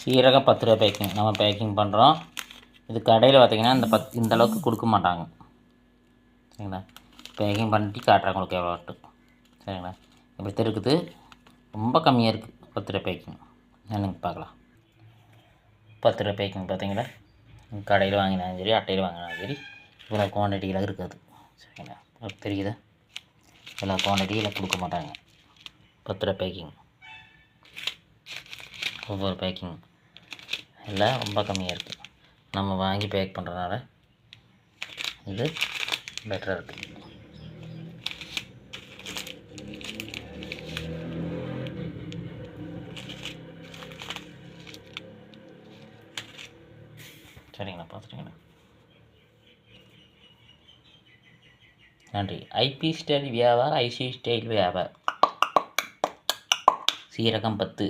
சீரகம் பத்து ரூபா பேக்கிங் நம்ம பேக்கிங் பண்ணுறோம் இது கடையில் பார்த்திங்கன்னா இந்த பத் இந்த அளவுக்கு கொடுக்க மாட்டாங்க. சரிங்களா? பேக்கிங் பண்ணிட்டு காட்டுறேன் உங்களுக்கு எவ்வளோட்டு சரிங்களா? இப்படி இருக்குது ரொம்ப கம்மியாக இருக்குது பத்து ரூபா பேக்கிங் என்னங்க பார்க்கலாம். பத்து ரூபா பேக்கிங் பார்த்தீங்களா கடையில் வாங்கினாலும் சரி அட்டையில் வாங்கினாலும் சரி இவ்வளோ குவான்டிட்டியில் இருக்காது. சரிங்களா? தெரியுதா? எல்லா குவான்டிட்டியில் கொடுக்க மாட்டாங்க. பத்து ரூபா பேக்கிங் ஒவ்வொரு பேக்கிங் எல்லாம் ரொம்ப கம்மியாக இருக்குது நம்ம வாங்கி பேக் பண்ணுறதுனால இது பெட்டராக இருக்குது சரிங்கண்ணா பார்த்துட்டீங்கண்ணா நன்றி. ஐபி ஸ்டைல் வியாபாரம் ஐசி ஸ்டைல் வியாபாரம் சீரகம் பத்து.